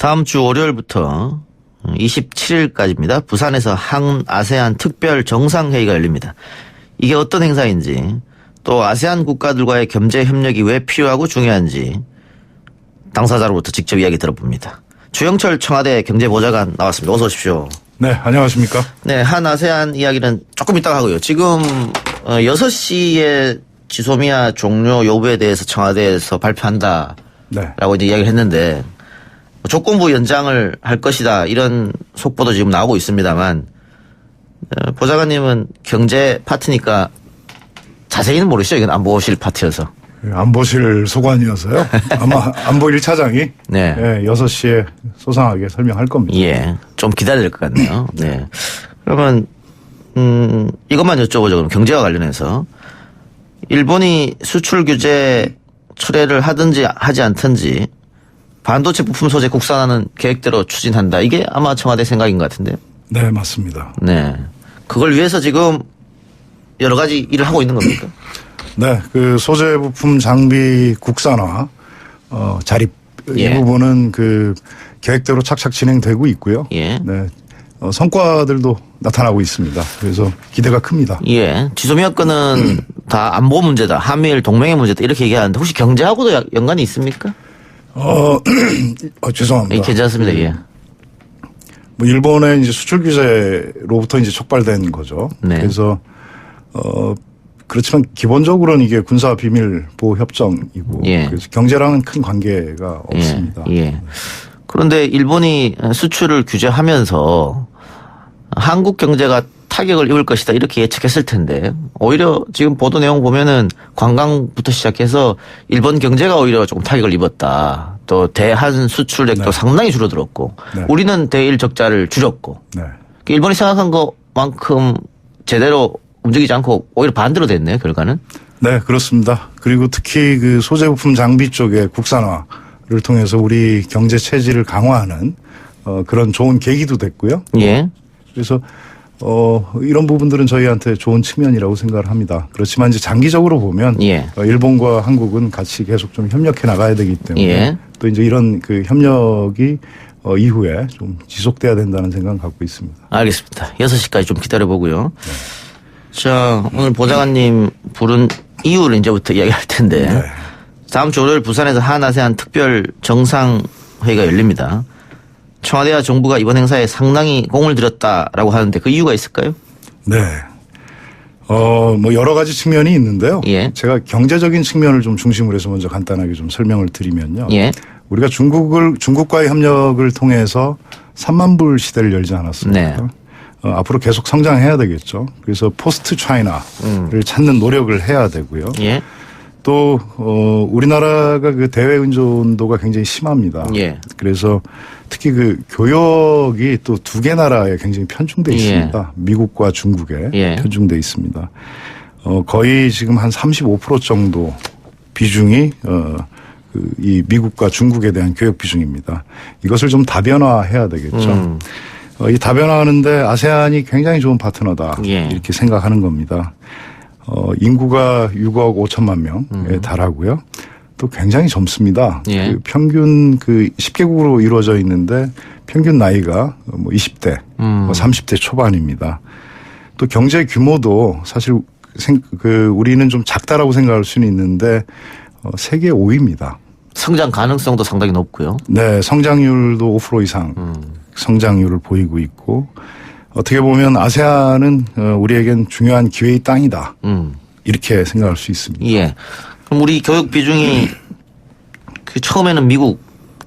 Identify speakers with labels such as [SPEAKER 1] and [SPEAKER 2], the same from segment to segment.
[SPEAKER 1] 다음 주 월요일부터 27일까지입니다. 부산에서 한 아세안 특별 정상회의가 열립니다. 이게 어떤 행사인지 또 아세안 국가들과의 경제 협력이 왜 필요하고 중요한지 당사자로부터 직접 이야기 들어봅니다. 주영철 청와대 경제보좌관 나왔습니다. 어서 오십시오.
[SPEAKER 2] 네, 안녕하십니까?
[SPEAKER 1] 네, 한 아세안 이야기는 조금 이따가 하고요. 지금 6시에 지소미아 종료 여부에 대해서 청와대에서 발표한다 라고
[SPEAKER 2] 네.
[SPEAKER 1] 이제 이야기를 했는데 조건부 연장을 할 것이다 이런 속보도 지금 나오고 있습니다만 어, 보좌관님은 경제 파트니까 자세히는 모르시죠? 이건 안 보실 파트여서.
[SPEAKER 2] 안보실 소관이어서요. 아마 안보 1차장이
[SPEAKER 1] 네.
[SPEAKER 2] 예, 6시에 소상하게 설명할 겁니다.
[SPEAKER 1] 예. 좀될것 같네요. 네. 그러면, 음, 이것만 여쭤보죠. 그럼 경제와 관련해서. 일본이 수출 규제 철회를 하든지 하지 않든지 반도체 부품 소재 국산화는 계획대로 추진한다. 이게 아마 청와대 생각인 것 같은데요.
[SPEAKER 2] 네, 맞습니다.
[SPEAKER 1] 네. 그걸 위해서 지금 여러 가지 일을 하고 있는 겁니까?
[SPEAKER 2] 네, 그 소재 부품 장비 국산화 어, 자립
[SPEAKER 1] 예.
[SPEAKER 2] 이 부분은 그 계획대로 착착 진행되고 있고요.
[SPEAKER 1] 예.
[SPEAKER 2] 네. 어, 성과들도 나타나고 있습니다. 그래서 기대가 큽니다.
[SPEAKER 1] 예. 지소미아 건은 다 안보 문제다. 한미일 동맹의 문제다. 이렇게 얘기하는데 혹시 경제하고도 야- 연관이 있습니까?
[SPEAKER 2] 어, 어, 죄송합니다.
[SPEAKER 1] 예, 괜찮습니다. 예.
[SPEAKER 2] 뭐 일본의 이제 수출 규제로부터 이제 촉발된 거죠.
[SPEAKER 1] 네.
[SPEAKER 2] 그래서 어 그렇지만 기본적으로는 이게 군사 비밀 보호 협정이고
[SPEAKER 1] 예.
[SPEAKER 2] 그래서 경제랑은 큰 관계가 없습니다.
[SPEAKER 1] 예, 예. 그런데 일본이 수출을 규제하면서 한국 경제가 타격을 입을 것이다 이렇게 예측했을 텐데 오히려 지금 보도 내용 보면은 관광부터 시작해서 일본 경제가 오히려 조금 타격을 입었다. 또 대한 수출액도
[SPEAKER 2] 네.
[SPEAKER 1] 상당히 줄어들었고
[SPEAKER 2] 네.
[SPEAKER 1] 우리는 대일 적자를 줄였고
[SPEAKER 2] 네.
[SPEAKER 1] 일본이 생각한 것만큼 제대로 움직이지 않고 오히려 반대로 됐네요 결과는.
[SPEAKER 2] 네, 그렇습니다. 그리고 특히 그 소재 부품 장비 쪽의 국산화를 통해서 우리 경제 체질을 강화하는 어 그런 좋은 계기도 됐고요.
[SPEAKER 1] 예.
[SPEAKER 2] 그래서 어 이런 부분들은 저희한테 좋은 측면이라고 생각을 합니다. 그렇지만 이제 장기적으로 보면
[SPEAKER 1] 예.
[SPEAKER 2] 어, 일본과 한국은 같이 계속 좀 협력해 나가야 되기 때문에
[SPEAKER 1] 예.
[SPEAKER 2] 또 이제 이런 그 협력이 어 이후에 좀 지속돼야 된다는 생각을 갖고 있습니다.
[SPEAKER 1] 알겠습니다. 6시까지 좀 기다려 보고요. 자, 오늘 보좌관님 부른 이유를 이제부터 이야기할 텐데.
[SPEAKER 2] 네.
[SPEAKER 1] 다음 주 월요일 부산에서 한아세안 특별 정상회의가 열립니다. 청와대와 정부가 이번 행사에 상당히 공을 들였다라고 하는데 그 이유가 있을까요?
[SPEAKER 2] 네. 어, 뭐 여러 가지 측면이 있는데요.
[SPEAKER 1] 예.
[SPEAKER 2] 제가 경제적인 측면을 좀 중심으로 해서 먼저 간단하게 좀 설명을 드리면요.
[SPEAKER 1] 예.
[SPEAKER 2] 우리가 중국을 중국과의 협력을 통해서 3만 불 시대를 열지 않았습니까?
[SPEAKER 1] 네.
[SPEAKER 2] 어, 앞으로 계속 성장해야 되겠죠. 그래서 포스트 차이나를 찾는 노력을 해야 되고요.
[SPEAKER 1] 예.
[SPEAKER 2] 또 어, 우리나라가 그 대외 의존도가 굉장히 심합니다.
[SPEAKER 1] 예.
[SPEAKER 2] 그래서 특히 그 교역이 또 두 개 나라에 굉장히 편중돼
[SPEAKER 1] 예.
[SPEAKER 2] 있습니다. 미국과 중국에
[SPEAKER 1] 예.
[SPEAKER 2] 편중돼 있습니다. 어, 거의 지금 한 35% 정도 비중이 어, 그, 이 미국과 중국에 대한 교역 비중입니다. 이것을 좀 다변화해야 되겠죠.
[SPEAKER 1] 음.
[SPEAKER 2] 어, 이 다변화하는데 아세안이 굉장히 좋은 파트너다
[SPEAKER 1] 예.
[SPEAKER 2] 이렇게 생각하는 겁니다. 어, 인구가 6억 5천만 명에 달하고요. 또 굉장히 젊습니다.
[SPEAKER 1] 음. 예.
[SPEAKER 2] 그 평균 그 10개국으로 이루어져 있는데 평균 나이가 뭐 20대,
[SPEAKER 1] 음.
[SPEAKER 2] 뭐 30대 초반입니다. 또 경제 규모도 사실 생, 그 우리는 좀 작다라고 생각할 수는 있는데 어, 세계 5위입니다.
[SPEAKER 1] 성장 가능성도 상당히 높고요.
[SPEAKER 2] 네, 성장률도 5% 이상
[SPEAKER 1] 음.
[SPEAKER 2] 성장률을 보이고 있고 어떻게 보면 아세안은 어, 우리에겐 중요한 기회의 땅이다.
[SPEAKER 1] 음.
[SPEAKER 2] 이렇게 생각할 수 있습니다.
[SPEAKER 1] 예. 그럼 우리 교육 비중이 그 처음에는 미국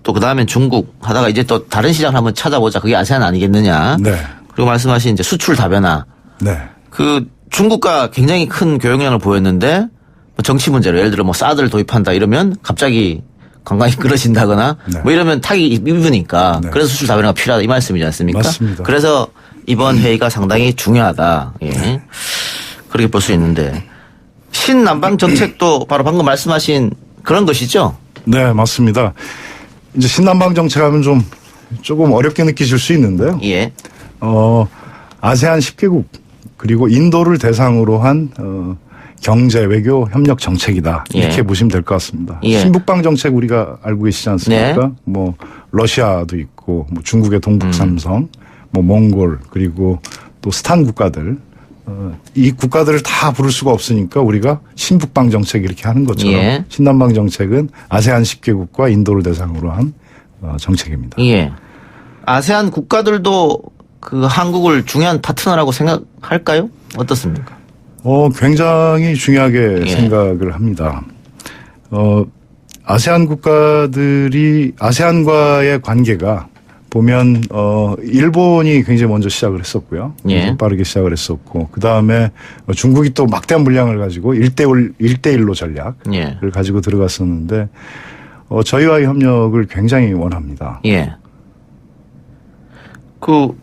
[SPEAKER 1] 또 그다음엔 중국 하다가 이제 또 다른 시장을 한번 찾아보자. 그게 아세안 아니겠느냐.
[SPEAKER 2] 네.
[SPEAKER 1] 그리고 말씀하신 이제 수출 다변화.
[SPEAKER 2] 네.
[SPEAKER 1] 그 중국과 굉장히 큰 교역량을 보였는데 뭐 정치 문제로 예를 들어 뭐 사드를 도입한다 이러면 갑자기 관광이 끊어진다거나
[SPEAKER 2] 네.
[SPEAKER 1] 뭐 이러면 타격이 입으니까
[SPEAKER 2] 네.
[SPEAKER 1] 그래서 수출 다변화가 필요하다 이 말씀이지 않습니까?
[SPEAKER 2] 맞습니다.
[SPEAKER 1] 그래서 이번 회의가 상당히 중요하다. 예. 그렇게 볼 수 있는데 신남방 정책도 바로 방금 말씀하신 그런 것이죠.
[SPEAKER 2] 네, 맞습니다. 이제 신남방 정책하면 좀 조금 어렵게 느끼실 수 있는데요.
[SPEAKER 1] 예.
[SPEAKER 2] 어, 아세안 10개국 그리고 인도를 대상으로 한 어, 경제 외교 협력 정책이다 이렇게
[SPEAKER 1] 예.
[SPEAKER 2] 보시면 될 것 같습니다.
[SPEAKER 1] 예.
[SPEAKER 2] 신북방 정책 우리가 알고 계시지 않습니까?
[SPEAKER 1] 네.
[SPEAKER 2] 뭐 러시아도 있고 뭐 중국의 동북 삼성, 뭐 몽골 그리고 또 스탄 국가들 어, 이 국가들을 다 부를 수가 없으니까 우리가 신북방 정책 이렇게 하는 것처럼
[SPEAKER 1] 예.
[SPEAKER 2] 신남방 정책은 아세안 10개국과 인도를 대상으로 한 어, 정책입니다.
[SPEAKER 1] 예. 아세안 국가들도 그 한국을 중요한 파트너라고 생각할까요? 어떻습니까?
[SPEAKER 2] 어, 굉장히 중요하게
[SPEAKER 1] 예.
[SPEAKER 2] 생각을 합니다. 어, 아세안 국가들이 아세안과의 관계가 보면 어 일본이 굉장히 먼저 시작을 했었고요.
[SPEAKER 1] 예.
[SPEAKER 2] 빠르게 시작을 했었고 그 다음에 중국이 또 막대한 물량을 가지고 1대1 1대1로 전략을
[SPEAKER 1] 예.
[SPEAKER 2] 가지고 들어갔었는데 어 저희와의 협력을 굉장히 원합니다.
[SPEAKER 1] 예. 그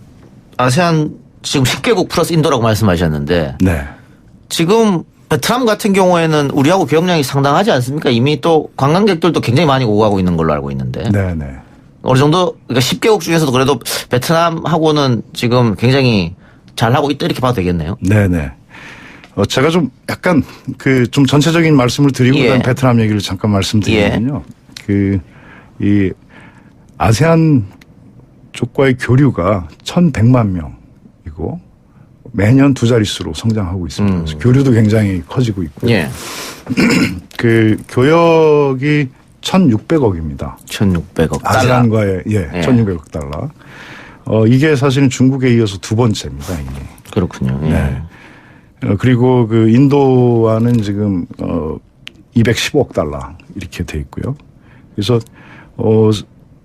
[SPEAKER 1] 아세안 지금 10개국 플러스 인도라고 말씀하셨는데
[SPEAKER 2] 네.
[SPEAKER 1] 지금 베트남 같은 경우에는 우리하고 교역량이 상당하지 않습니까? 이미 또 관광객들도 굉장히 많이 오고 가고 있는 걸로 알고 있는데
[SPEAKER 2] 네, 네.
[SPEAKER 1] 어느 정도 그러니까 10개국 중에서도 그래도 베트남하고는 지금 굉장히 잘 하고 있다 이렇게 봐도 되겠네요.
[SPEAKER 2] 네네. 어, 제가 좀 약간 그 좀 전체적인 말씀을 드리고
[SPEAKER 1] 예.
[SPEAKER 2] 그다음 베트남 얘기를 잠깐 말씀드리면요. 그이 아세안 쪽과의 교류가 1,100만 명이고 매년 두 자릿수로 성장하고 있습니다. 그래서 교류도 굉장히 커지고 있고요.
[SPEAKER 1] 음. 예.
[SPEAKER 2] 그 교역이 1,600억입니다.
[SPEAKER 1] 1,600억 달러.
[SPEAKER 2] 아세안과의 예,
[SPEAKER 1] 예.
[SPEAKER 2] 1,600억 달러. 어 이게 사실은 중국에 이어서 두 번째입니다. 이게.
[SPEAKER 1] 그렇군요. 예.
[SPEAKER 2] 네. 어, 그리고 그 인도와는 지금 어 215억 달러 이렇게 돼 있고요. 그래서 어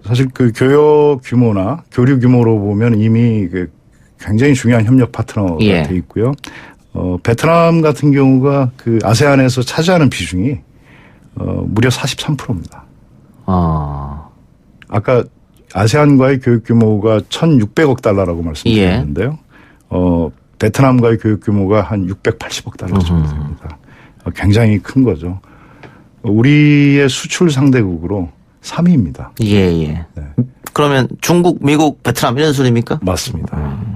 [SPEAKER 2] 사실 그 교역 규모나 교류 규모로 보면 이미 그 굉장히 중요한 협력 파트너가
[SPEAKER 1] 예.
[SPEAKER 2] 돼 있고요. 어 베트남 같은 경우가 그 아세안에서 차지하는 비중이 어 무려 43%입니다.
[SPEAKER 1] 아.
[SPEAKER 2] 아까 아세안과의 교육 규모가 1,600억 달러라고 말씀드렸는데요. 어, 베트남과의 교육 규모가 한 680억 달러 정도 됩니다. 어, 굉장히 큰 거죠. 어, 우리의 수출 상대국으로 3위입니다.
[SPEAKER 1] 예, 예.
[SPEAKER 2] 네.
[SPEAKER 1] 그러면 중국, 미국, 베트남 이런 순입니까?
[SPEAKER 2] 맞습니다.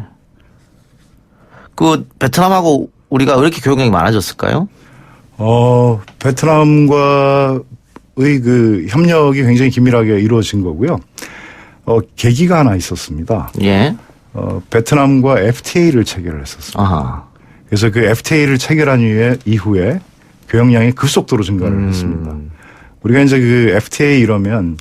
[SPEAKER 1] 그 베트남하고 우리가 왜 이렇게 교역량이 많아졌을까요?
[SPEAKER 2] 어, 베트남과의 그 협력이 굉장히 긴밀하게 이루어진 거고요. 어, 계기가 하나 있었습니다.
[SPEAKER 1] 예.
[SPEAKER 2] 어, 베트남과 FTA를 체결을 했었습니다.
[SPEAKER 1] 아하.
[SPEAKER 2] 그래서 그 FTA를 체결한 이후에, 이후에 교역량이 급속도로 증가를
[SPEAKER 1] 음.
[SPEAKER 2] 했습니다. 우리가 이제 그 FTA 이러면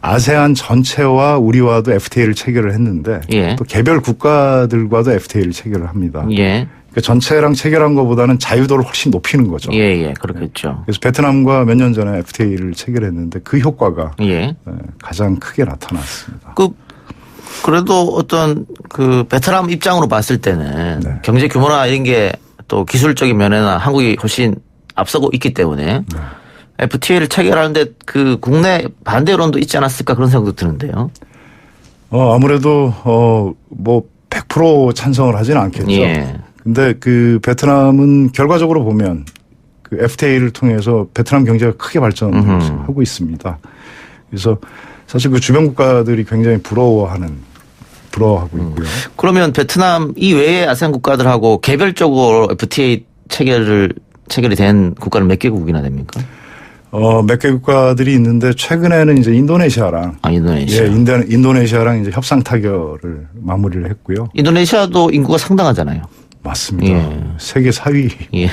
[SPEAKER 2] 아세안 전체와 우리와도 FTA를 체결을 했는데
[SPEAKER 1] 예.
[SPEAKER 2] 또 개별 국가들과도 FTA를 체결을 합니다.
[SPEAKER 1] 예.
[SPEAKER 2] 그 전체랑 체결한 것보다는 자유도를 훨씬 높이는 거죠.
[SPEAKER 1] 예, 예. 그렇겠죠.
[SPEAKER 2] 그래서 베트남과 몇 년 전에 FTA를 체결했는데 그 효과가
[SPEAKER 1] 예.
[SPEAKER 2] 예, 가장 크게 나타났습니다.
[SPEAKER 1] 그 그래도 어떤 그 베트남 입장으로 봤을 때는
[SPEAKER 2] 네.
[SPEAKER 1] 경제 규모나 이런 게 또 기술적인 면에나 한국이 훨씬 앞서고 있기 때문에
[SPEAKER 2] 네.
[SPEAKER 1] FTA를 체결하는데 그 국내 반대 여론도 있지 않았을까 그런 생각도 드는데요.
[SPEAKER 2] 어, 아무래도, 어, 뭐, 100% 찬성을 하지는 않겠죠.
[SPEAKER 1] 예.
[SPEAKER 2] 근데 그 베트남은 결과적으로 보면 그 FTA를 통해서 베트남 경제가 크게 발전하고 있습니다. 그래서 사실 그 주변 국가들이 굉장히 부러워하는, 부러워하고 있고요.
[SPEAKER 1] 그러면 베트남 이외의 아세안 국가들하고 개별적으로 FTA 체결을 체결이 된 국가는 몇 개국이나 됩니까?
[SPEAKER 2] 어, 몇 개 국가들이 있는데 최근에는 이제 인도네시아랑
[SPEAKER 1] 아 인도네시아.
[SPEAKER 2] 예, 인도, 인도네시아랑 이제 협상 타결을 마무리를 했고요.
[SPEAKER 1] 인도네시아도 인구가 상당하잖아요.
[SPEAKER 2] 맞습니다.
[SPEAKER 1] 예.
[SPEAKER 2] 세계 4위.
[SPEAKER 1] 예.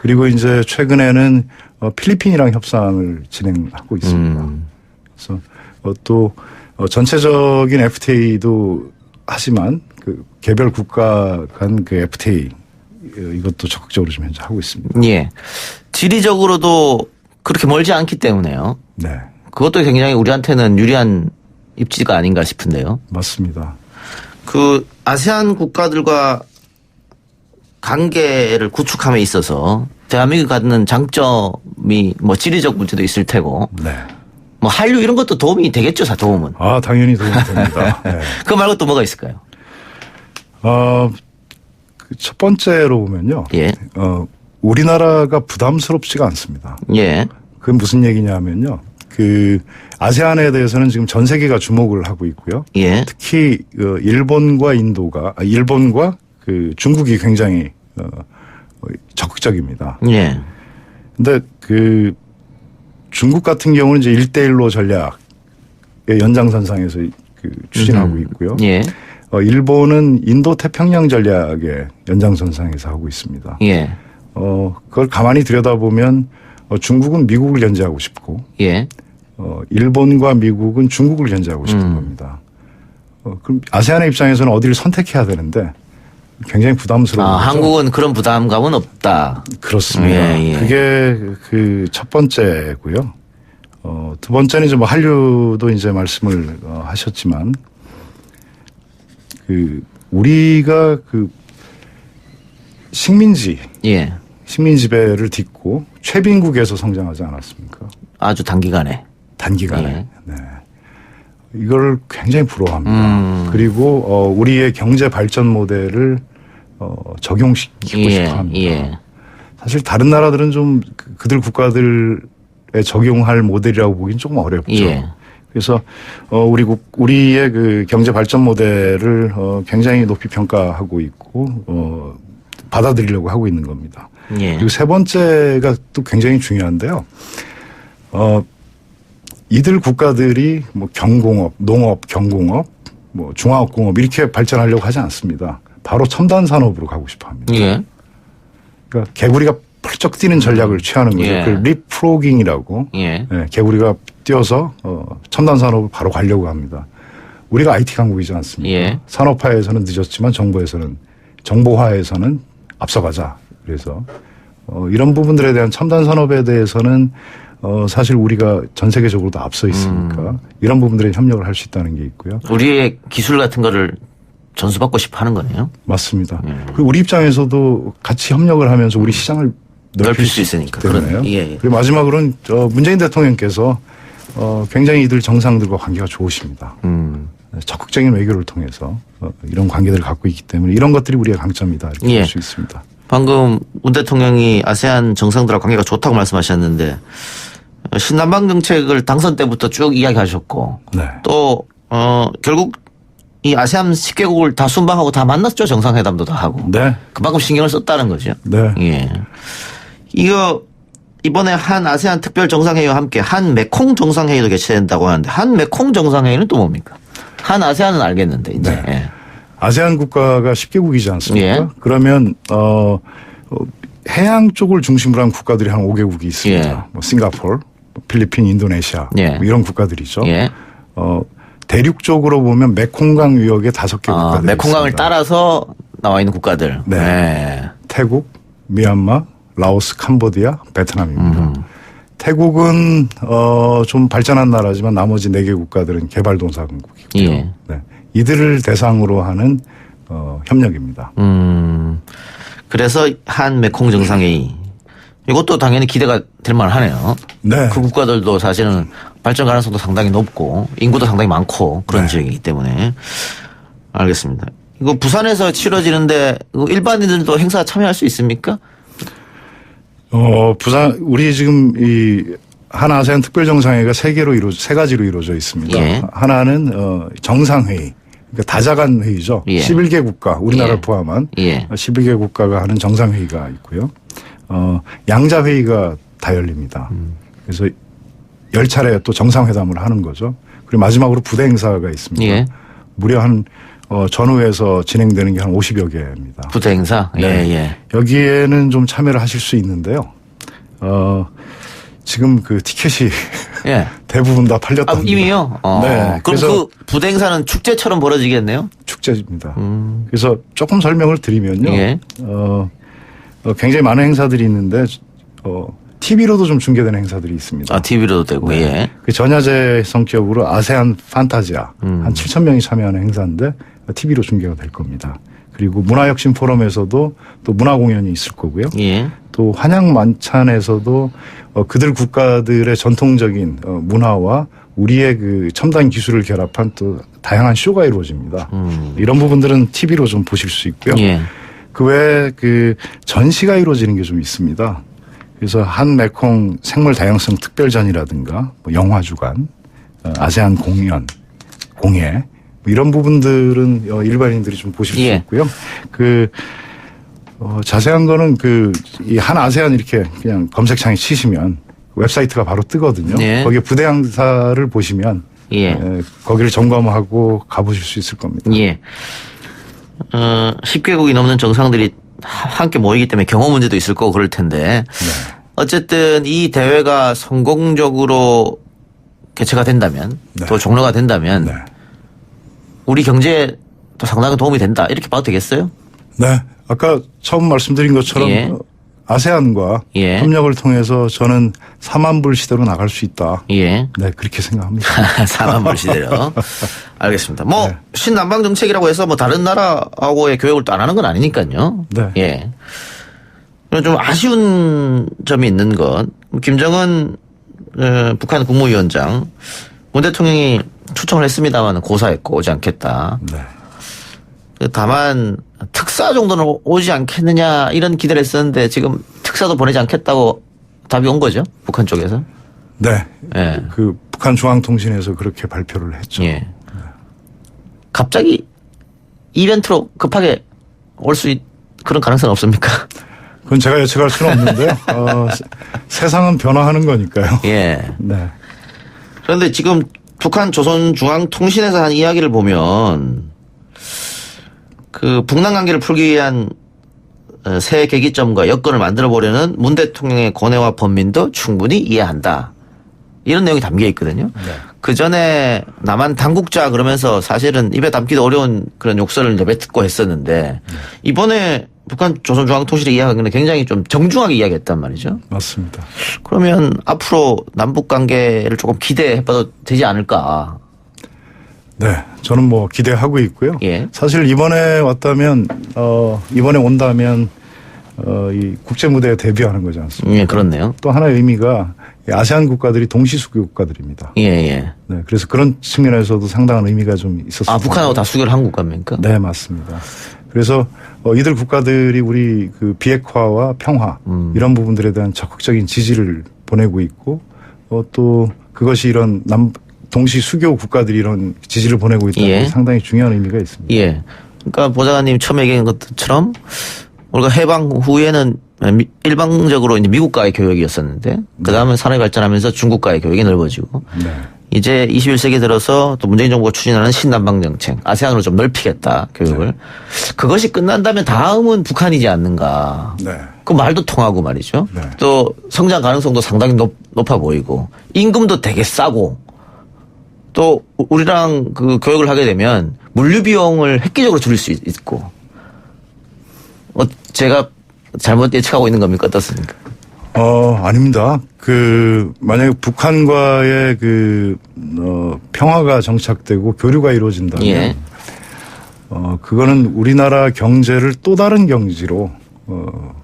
[SPEAKER 2] 그리고 이제 최근에는 어, 필리핀이랑 협상을 진행하고 있습니다.
[SPEAKER 1] 음.
[SPEAKER 2] 그래서 어, 또 어, 전체적인 FTA도 하지만 그 개별 국가 간 그 FTA 어, 이것도 적극적으로 좀 현재 하고 있습니다.
[SPEAKER 1] 예. 지리적으로도 그렇게 멀지 않기 때문에요.
[SPEAKER 2] 네,
[SPEAKER 1] 그것도 굉장히 우리한테는 유리한 입지가 아닌가 싶은데요.
[SPEAKER 2] 맞습니다.
[SPEAKER 1] 그 아세안 국가들과 관계를 구축함에 있어서 대한민국이 갖는 장점이 뭐 지리적 문제도 있을 테고
[SPEAKER 2] 네.
[SPEAKER 1] 뭐 한류 이런 것도 도움이 되겠죠, 사 도움은.
[SPEAKER 2] 아 당연히 도움이 됩니다. 네.
[SPEAKER 1] 그 말고 또 뭐가 있을까요?
[SPEAKER 2] 어, 그첫 번째로 보면요.
[SPEAKER 1] 예.
[SPEAKER 2] 어, 우리나라가 부담스럽지가 않습니다.
[SPEAKER 1] 예.
[SPEAKER 2] 그게 무슨 얘기냐면요. 그 아세안에 대해서는 지금 전 세계가 주목을 하고 있고요.
[SPEAKER 1] 예.
[SPEAKER 2] 특히 어, 일본과 인도가 아, 일본과 그 중국이 굉장히 어, 어, 적극적입니다.
[SPEAKER 1] 예.
[SPEAKER 2] 근데 그 중국 같은 경우는 이제 1대1로 전략의 연장선상에서 그 추진하고 있고요.
[SPEAKER 1] 예.
[SPEAKER 2] 어, 일본은 인도 태평양 전략의 연장선상에서 하고 있습니다.
[SPEAKER 1] 예.
[SPEAKER 2] 어, 그걸 가만히 들여다보면 어, 중국은 미국을 견제하고 싶고
[SPEAKER 1] 예.
[SPEAKER 2] 어, 일본과 미국은 중국을 견제하고 싶은
[SPEAKER 1] 음.
[SPEAKER 2] 겁니다. 어, 그럼 아세안의 입장에서는 어디를 선택해야 되는데 굉장히 부담스러운
[SPEAKER 1] 아,
[SPEAKER 2] 거죠.
[SPEAKER 1] 한국은 그런 부담감은 없다.
[SPEAKER 2] 그렇습니다.
[SPEAKER 1] 예, 예.
[SPEAKER 2] 그게 그 첫 번째고요. 어, 두 번째는 이제 뭐 한류도 이제 말씀을 어, 하셨지만 그 우리가 그 식민지
[SPEAKER 1] 예.
[SPEAKER 2] 식민 지배를 딛고 최빈국에서 성장하지 않았습니까?
[SPEAKER 1] 아주 단기간에.
[SPEAKER 2] 단기간에.
[SPEAKER 1] 예.
[SPEAKER 2] 네. 이걸 굉장히 부러워합니다.
[SPEAKER 1] 음.
[SPEAKER 2] 그리고 어, 우리의 경제 발전 모델을 어, 적용시키고
[SPEAKER 1] 예.
[SPEAKER 2] 싶어 합니다.
[SPEAKER 1] 예.
[SPEAKER 2] 사실 다른 나라들은 좀 그- 그들 국가들에 적용할 모델이라고 보기는 조금 어렵죠.
[SPEAKER 1] 예.
[SPEAKER 2] 그래서 어 우리 국 우리의 그 경제 발전 모델을 어 굉장히 높이 평가하고 있고 어 받아들이려고 하고 있는 겁니다.
[SPEAKER 1] 예.
[SPEAKER 2] 그리고 세 번째가 또 굉장히 중요한데요. 어 이들 국가들이 뭐 경공업, 농업, 경공업, 뭐 중화업공업 이렇게 발전하려고 하지 않습니다. 바로 첨단 산업으로 가고 싶어 합니다.
[SPEAKER 1] 예.
[SPEAKER 2] 그러니까 개구리가 펄쩍 뛰는 전략을 취하는 거죠.
[SPEAKER 1] 예.
[SPEAKER 2] 그 리프로깅이라고
[SPEAKER 1] 예.
[SPEAKER 2] 예, 개구리가 뛰어서 어, 첨단 산업을 바로 가려고 합니다. 우리가 IT 강국이지 않습니까?
[SPEAKER 1] 예.
[SPEAKER 2] 산업화에서는 늦었지만 정보에서는 정보화에서는 앞서가자. 그래서 어, 이런 부분들에 대한 첨단 산업에 대해서는 어, 사실 우리가 전 세계적으로도 앞서 있으니까
[SPEAKER 1] 음.
[SPEAKER 2] 이런 부분들에 협력을 할 수 있다는 게 있고요.
[SPEAKER 1] 우리의 기술 같은 거를 전수받고 싶어 하는 거네요.
[SPEAKER 2] 맞습니다.
[SPEAKER 1] 음.
[SPEAKER 2] 그리고 우리 입장에서도 같이 협력을 하면서 우리 시장을 넓힐,
[SPEAKER 1] 넓힐 수 있으니까. 그런- 예, 예.
[SPEAKER 2] 그리고 마지막으로는 저 문재인 대통령께서 어, 굉장히 이들 정상들과 관계가 좋으십니다.
[SPEAKER 1] 음.
[SPEAKER 2] 적극적인 외교를 통해서 어, 이런 관계들을 갖고 있기 때문에 이런 것들이 우리의 강점이다 이렇게
[SPEAKER 1] 예.
[SPEAKER 2] 볼수 있습니다.
[SPEAKER 1] 방금 문 대통령이 아세안 정상들과 관계가 좋다고 말씀하셨는데 어, 신남방 정책을 당선 때부터 쭉 이야기하셨고
[SPEAKER 2] 네.
[SPEAKER 1] 또 어, 결국 이 아세안 10개국을 다 순방하고 다 만났죠 정상회담도 다 하고
[SPEAKER 2] 네.
[SPEAKER 1] 그만큼 신경을 썼다는 거죠.
[SPEAKER 2] 네.
[SPEAKER 1] 예. 이거 이번에 한 아세안 특별 정상회의와 함께 한 메콩 정상회의도 개최된다고 하는데 한 메콩 정상회의는 또 뭡니까? 한 아세안은 알겠는데 이제
[SPEAKER 2] 네.
[SPEAKER 1] 예.
[SPEAKER 2] 아세안 국가가 10개국이지 않습니까?
[SPEAKER 1] 예.
[SPEAKER 2] 그러면 어, 어, 해양 쪽을 중심으로 한 국가들이 한 5개국이 있습니다.
[SPEAKER 1] 예.
[SPEAKER 2] 뭐 싱가포르, 필리핀, 인도네시아
[SPEAKER 1] 예.
[SPEAKER 2] 뭐 이런 국가들이죠.
[SPEAKER 1] 예.
[SPEAKER 2] 어, 대륙 쪽으로 보면 메콩강 유역의 다섯 개
[SPEAKER 1] 아,
[SPEAKER 2] 국가들이
[SPEAKER 1] 메콩강을
[SPEAKER 2] 있습니다.
[SPEAKER 1] 따라서 나와 있는 국가들.
[SPEAKER 2] 네.
[SPEAKER 1] 네.
[SPEAKER 2] 태국, 미얀마, 라오스, 캄보디아, 베트남입니다.
[SPEAKER 1] 음.
[SPEAKER 2] 태국은 어, 좀 발전한 나라지만 나머지 네 개 국가들은 개발동사국이고요.
[SPEAKER 1] 예.
[SPEAKER 2] 네. 이들을 대상으로 하는 어, 협력입니다.
[SPEAKER 1] 음. 그래서 한 메콩 정상회의. 이것도 당연히 기대가 될 만하네요.
[SPEAKER 2] 네.
[SPEAKER 1] 그 국가들도 사실은 발전 가능성도 상당히 높고 인구도 상당히 많고 그런
[SPEAKER 2] 네.
[SPEAKER 1] 지역이기 때문에 알겠습니다. 이거 부산에서 치러지는데 일반인들도 행사 참여할 수 있습니까?
[SPEAKER 2] 어, 부산, 우리 지금 이 한아세안 특별정상회의가 세 개로 이루, 세 가지로 이루어져 있습니다.
[SPEAKER 1] 예.
[SPEAKER 2] 하나는 어, 정상회의. 그러니까 다자간 회의죠.
[SPEAKER 1] 예.
[SPEAKER 2] 11개 국가, 우리나라를
[SPEAKER 1] 예.
[SPEAKER 2] 포함한
[SPEAKER 1] 예.
[SPEAKER 2] 12개 국가가 하는 정상회의가 있고요. 어, 양자회의가 다 열립니다.
[SPEAKER 1] 음.
[SPEAKER 2] 그래서 열 차례 또 정상회담을 하는 거죠. 그리고 마지막으로 부대 행사가 있습니다.
[SPEAKER 1] 예.
[SPEAKER 2] 무려 한 어, 전후에서 진행되는 게 한 50여 개입니다.
[SPEAKER 1] 부대 행사. 예,
[SPEAKER 2] 네.
[SPEAKER 1] 예.
[SPEAKER 2] 여기에는 좀 참여를 하실 수 있는데요. 어, 지금 그 티켓이
[SPEAKER 1] 예.
[SPEAKER 2] 대부분 다 팔렸다.
[SPEAKER 1] 아, 이미요? 어.
[SPEAKER 2] 네.
[SPEAKER 1] 그럼
[SPEAKER 2] 그
[SPEAKER 1] 부대 행사는 축제처럼 벌어지겠네요?
[SPEAKER 2] 축제입니다.
[SPEAKER 1] 음.
[SPEAKER 2] 그래서 조금 설명을 드리면요.
[SPEAKER 1] 예.
[SPEAKER 2] 어, 어, 굉장히 많은 행사들이 있는데, 어, TV로도 좀 중계되는 행사들이 있습니다.
[SPEAKER 1] 아, TV로도 되고, 예.
[SPEAKER 2] 그 전야제 성격으로 아세안 판타지아
[SPEAKER 1] 음.
[SPEAKER 2] 한 7천 명이 참여하는 행사인데 TV로 중계가 될 겁니다. 그리고 문화혁신 포럼에서도 또 문화 공연이 있을 거고요.
[SPEAKER 1] 예.
[SPEAKER 2] 또 한양 만찬에서도 어, 그들 국가들의 전통적인 어, 문화와 우리의 그 첨단 기술을 결합한 또 다양한 쇼가 이루어집니다.
[SPEAKER 1] 음.
[SPEAKER 2] 이런 부분들은 TV로 좀 보실 수 있고요.
[SPEAKER 1] 예.
[SPEAKER 2] 그 외에 그 전시가 이루어지는 게 좀 있습니다. 그래서 한 메콩 생물 다양성 특별전이라든가 뭐 영화 주간 어, 아세안 공연, 공예 뭐 이런 부분들은 어, 일반인들이 좀 보실
[SPEAKER 1] 예.
[SPEAKER 2] 수 있고요. 그 어, 자세한 거는 그이한 아세안 이렇게 그냥 검색창에 치시면 웹사이트가 바로 뜨거든요.
[SPEAKER 1] 예.
[SPEAKER 2] 거기에 부대 행사를 보시면
[SPEAKER 1] 예.
[SPEAKER 2] 에, 거기를 점검하고 가보실 수 있을 겁니다.
[SPEAKER 1] 예. 어, 10개국이 넘는 정상들이 하- 함께 모이기 때문에 경호 문제도 있을 거고 그럴 텐데.
[SPEAKER 2] 네.
[SPEAKER 1] 어쨌든 이 대회가 성공적으로 개최가 된다면
[SPEAKER 2] 네.
[SPEAKER 1] 또 종료가 된다면
[SPEAKER 2] 네.
[SPEAKER 1] 우리 경제에 또 상당히 도움이 된다. 이렇게 봐도 되겠어요?
[SPEAKER 2] 네. 아까 처음 말씀드린 것처럼
[SPEAKER 1] 예.
[SPEAKER 2] 어, 아세안과
[SPEAKER 1] 예.
[SPEAKER 2] 협력을 통해서 저는 4만 불 시대로 나갈 수 있다.
[SPEAKER 1] 예.
[SPEAKER 2] 네, 그렇게 생각합니다.
[SPEAKER 1] 사만불 시대로. 알겠습니다. 뭐,
[SPEAKER 2] 네.
[SPEAKER 1] 신남방 정책이라고 해서 뭐 다른 나라하고의 교역을 또 안 하는 건 아니니까요.
[SPEAKER 2] 네.
[SPEAKER 1] 예. 좀 아쉬운 점이 있는 건, 김정은, 어, 북한 국무위원장, 문 대통령이 초청을 했습니다만 고사했고 오지 않겠다.
[SPEAKER 2] 네.
[SPEAKER 1] 다만, 특사 정도는 오지 않겠느냐, 이런 기대를 했었는데 지금 특사도 보내지 않겠다고 답이 온 거죠? 북한 쪽에서?
[SPEAKER 2] 네.
[SPEAKER 1] 예.
[SPEAKER 2] 그 북한 중앙통신에서 그렇게 발표를 했죠.
[SPEAKER 1] 예. 갑자기 이벤트로 급하게 올 수 있, 그런 가능성 은 없습니까?
[SPEAKER 2] 그건 제가 예측할 수는 없는데 어, 세- 세상은 변화하는 거니까요.
[SPEAKER 1] 예.
[SPEAKER 2] 네.
[SPEAKER 1] 그런데 지금 북한 조선중앙통신에서 한 이야기를 보면 그 북남 관계를 풀기 위한 어, 새 계기점과 여건을 만들어 보려는 문 대통령의 고뇌와 번민도 충분히 이해한다. 이런 내용이 담겨 있거든요. 그 전에 남한 당국자 그러면서 사실은 입에 담기도 어려운 그런 욕설을 내뱉고 했었는데 이번에 북한 조선중앙통신이 이야기한 건 굉장히 좀 정중하게 이야기했단 말이죠.
[SPEAKER 2] 맞습니다.
[SPEAKER 1] 그러면 앞으로 남북 관계를 조금 기대해봐도 되지 않을까.
[SPEAKER 2] 네. 저는 뭐 기대하고 있고요.
[SPEAKER 1] 예.
[SPEAKER 2] 사실 이번에 왔다면 어 이번에 온다면 어이 국제 무대에 데뷔하는 거지 않습니까?
[SPEAKER 1] 예, 그렇네요.
[SPEAKER 2] 또 하나의 의미가 이 아세안 국가들이 동시 수교 국가들입니다.
[SPEAKER 1] 예, 예.
[SPEAKER 2] 네, 그래서 그런 측면에서도 상당한 의미가 좀 있었습니다.
[SPEAKER 1] 아, 북한하고 다 수교를 한 국가입니까?
[SPEAKER 2] 네, 맞습니다. 그래서 어, 이들 국가들이 우리 그 비핵화와 평화
[SPEAKER 1] 음.
[SPEAKER 2] 이런 부분들에 대한 적극적인 지지를 보내고 있고 어, 또 그것이 이런 남 동시 수교 국가들이 이런 지지를 보내고 있다는
[SPEAKER 1] 예.
[SPEAKER 2] 게 상당히 중요한 의미가 있습니다.
[SPEAKER 1] 예. 그러니까 보좌관님 처음 얘기한 것처럼 우리가 해방 후에는 미- 일방적으로 이제 미국과의 교역이었었는데 그 다음에 산업이 발전하면서 중국과의 교역이 넓어지고
[SPEAKER 2] 네.
[SPEAKER 1] 이제 21세기 들어서 또 문재인 정부가 추진하는 신남방 정책, 아세안으로 좀 넓히겠다, 교육을. 그것이 끝난다면 다음은 북한이지 않는가.
[SPEAKER 2] 네.
[SPEAKER 1] 그 말도 통하고 말이죠.
[SPEAKER 2] 네.
[SPEAKER 1] 또 성장 가능성도 상당히 높, 높아 보이고 임금도 되게 싸고 또 우리랑 그 교육을 하게 되면 물류 비용을 획기적으로 줄일 수 있- 있고 어, 제가 잘못 예측하고 있는 겁니까 어떻습니까?
[SPEAKER 2] 어, 아닙니다. 그, 만약에 북한과의 그, 어, 평화가 정착되고 교류가 이루어진다면,
[SPEAKER 1] 예.
[SPEAKER 2] 어, 그거는 우리나라 경제를 또 다른 경지로, 어,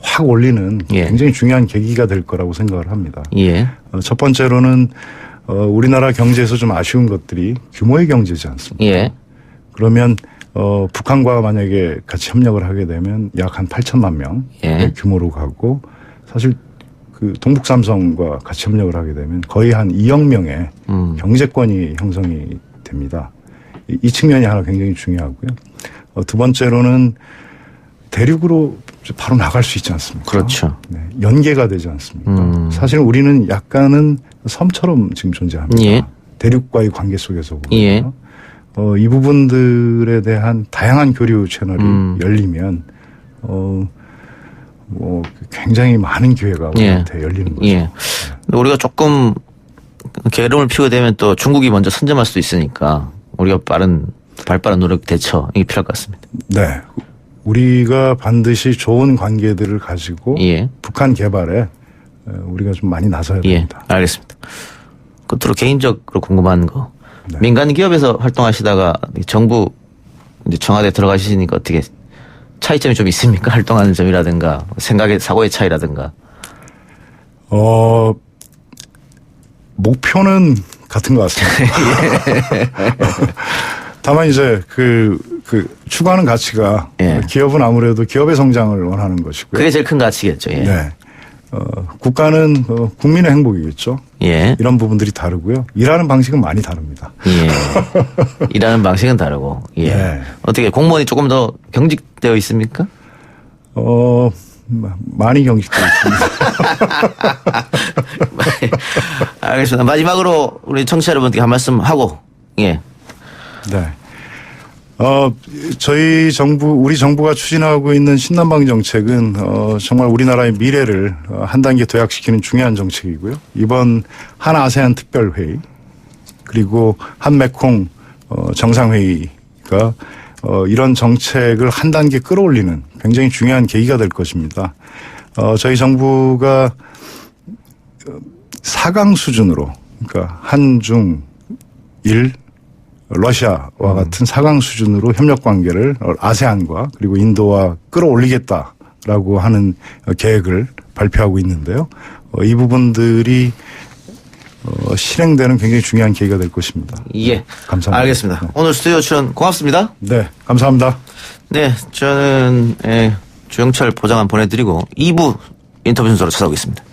[SPEAKER 2] 확 올리는
[SPEAKER 1] 예.
[SPEAKER 2] 굉장히 중요한 계기가 될 거라고 생각을 합니다.
[SPEAKER 1] 예.
[SPEAKER 2] 어, 첫 번째로는, 어, 우리나라 경제에서 좀 아쉬운 것들이 규모의 경제지 않습니까?
[SPEAKER 1] 예.
[SPEAKER 2] 그러면, 어, 북한과 만약에 같이 협력을 하게 되면 약 한 8천만 명의
[SPEAKER 1] 예.
[SPEAKER 2] 규모로 가고 사실 그 동북 삼성과 같이 협력을 하게 되면 거의 한 2억 명의
[SPEAKER 1] 음.
[SPEAKER 2] 경제권이 형성이 됩니다. 이, 이 측면이 하나 굉장히 중요하고요. 어, 두 번째로는 대륙으로 바로 나갈 수 있지 않습니까?
[SPEAKER 1] 그렇죠.
[SPEAKER 2] 네, 연계가 되지 않습니까?
[SPEAKER 1] 음.
[SPEAKER 2] 사실 우리는 약간은 섬처럼 지금 존재합니다.
[SPEAKER 1] 예.
[SPEAKER 2] 대륙과의 관계 속에서 보면
[SPEAKER 1] 예.
[SPEAKER 2] 어, 이 부분들에 대한 다양한 교류 채널이
[SPEAKER 1] 음.
[SPEAKER 2] 열리면 어, 뭐 굉장히 많은 기회가
[SPEAKER 1] 예.
[SPEAKER 2] 우리한테 열리는 거죠.
[SPEAKER 1] 예. 우리가 조금 게으름을 피우게 되면 또 중국이 먼저 선점할 수도 있으니까 우리가 빠른 발빠른 노력 대처이 필요할 것 같습니다.
[SPEAKER 2] 네. 우리가 반드시 좋은 관계들을 가지고
[SPEAKER 1] 예.
[SPEAKER 2] 북한 개발에 어, 우리가 좀 많이 나서야
[SPEAKER 1] 예.
[SPEAKER 2] 됩니다.
[SPEAKER 1] 알겠습니다. 끝으로 개인적으로 궁금한 거.
[SPEAKER 2] 네.
[SPEAKER 1] 민간 기업에서 활동하시다가 정부 이제 청와대 들어가시니까 어떻게 차이점이 좀 있습니까? 활동하는 점이라든가 생각의 사고의 차이라든가.
[SPEAKER 2] 어, 목표는 같은 것 같습니다. 다만 이제 그, 그 추구하는 가치가
[SPEAKER 1] 예.
[SPEAKER 2] 기업은 아무래도 기업의 성장을 원하는 것이고요.
[SPEAKER 1] 그게 제일 큰 가치겠죠. 예.
[SPEAKER 2] 네. 어, 국가는 어, 국민의 행복이겠죠.
[SPEAKER 1] 예.
[SPEAKER 2] 이런 부분들이 다르고요. 일하는 방식은 많이 다릅니다.
[SPEAKER 1] 예. 일하는 방식은 다르고. 예.
[SPEAKER 2] 네.
[SPEAKER 1] 어떻게 공무원이 조금 더 경직되어 있습니까?
[SPEAKER 2] 어, 마- 많이 경직되어 있습니다.
[SPEAKER 1] 알겠습니다. 마지막으로 우리 청취자 여러분께 한 말씀 하고, 예.
[SPEAKER 2] 네. 어, 저희 정부, 우리 정부가 추진하고 있는 신남방 정책은, 어, 정말 우리나라의 미래를 어, 한 단계 도약시키는 중요한 정책이고요. 이번 한 아세안 특별회의, 그리고 한 메콩 어, 정상회의가 어, 이런 정책을 한 단계 끌어올리는 굉장히 중요한 계기가 될 것입니다. 어, 저희 정부가 사강 수준으로, 그러니까 한중 일 러시아와 같은 사강 수준으로 협력 관계를 어, 아세안과 그리고 인도와 끌어올리겠다라고 하는 어, 계획을 발표하고 있는데요. 어, 이 부분들이 어, 실행되는 굉장히 중요한 계기가 될 것입니다.
[SPEAKER 1] 예.
[SPEAKER 2] 감사합니다.
[SPEAKER 1] 알겠습니다.
[SPEAKER 2] 네.
[SPEAKER 1] 오늘 스튜디오 출연 고맙습니다.
[SPEAKER 2] 네, 감사합니다.
[SPEAKER 1] 네. 저는, 예, 주영철 보장관 보내드리고 2부 인터뷰 순서로 찾아오겠습니다.